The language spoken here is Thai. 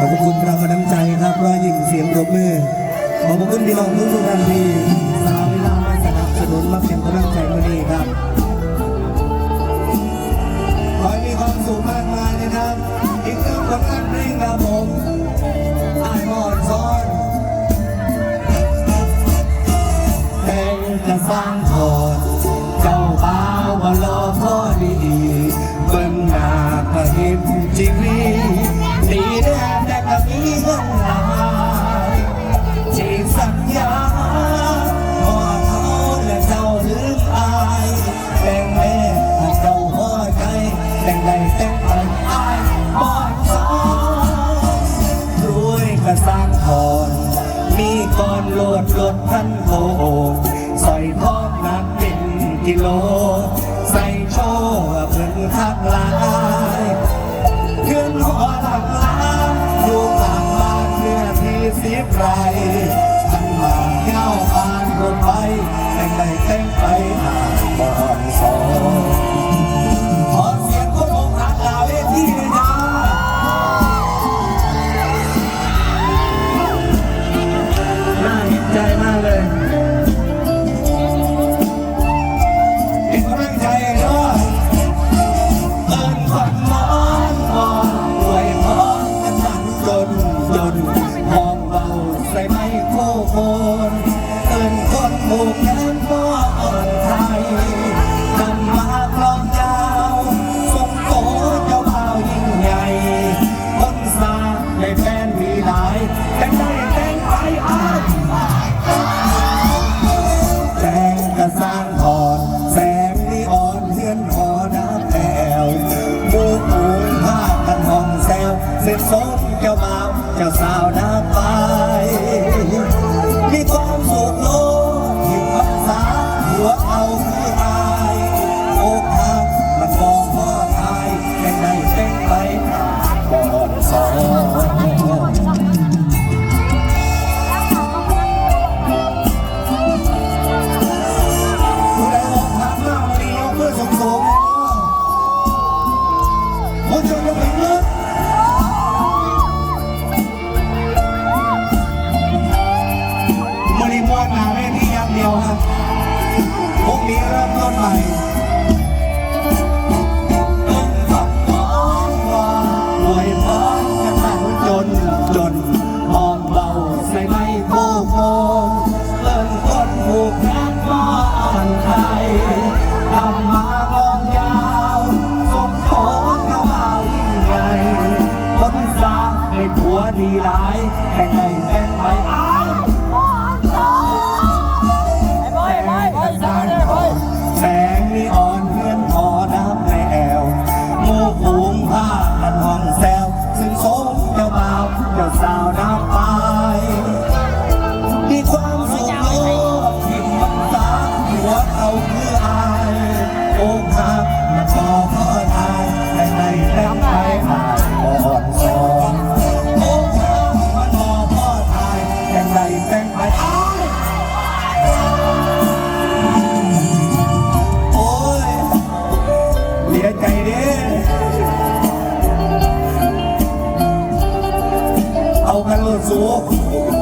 ขอบพระคุณเราน้ำใจครับรอยยิ้มเสียงปรบมือขอบคุณพี่น้องทุกทุกๆท่านที่สละเวลามาสนับสนุนมาเป็นกำลังใจมาดีครับขอให้มีความสุขมากมายนะครับอีกหนึ่องผลงานเพลงครับผมอายมอดซ้อนเพลงจะสร้างโทษเจ้าบ่า ดรถพันโคใส่ทองหนักเป็นกิโล ใส่โชว์เพิ่นทักลายเพื่อนหัวหลังล้านอยู่กลางบ้านเนื้อที่สิบไรทันมาเงาผ่านรถไปแต่งใดแต่งไปหาบอนสอง เจ้าบ่าวเจ้าสาวน้ำไป มีความสุขโลกที่ภาษาหัวเอา นี้เริ่มต้นใหม่ต้นฝักหอมหวานรวยพรกันหนังจนจนมองเบาใส่ไม่โค้งโงเลิ่นคนผูกแขนมานไทยทำมากองยาวสมโภชเจ้าบ่าวยิ่งใหญ่คนสร้าให้ผัวดีหลายแห่งในา 左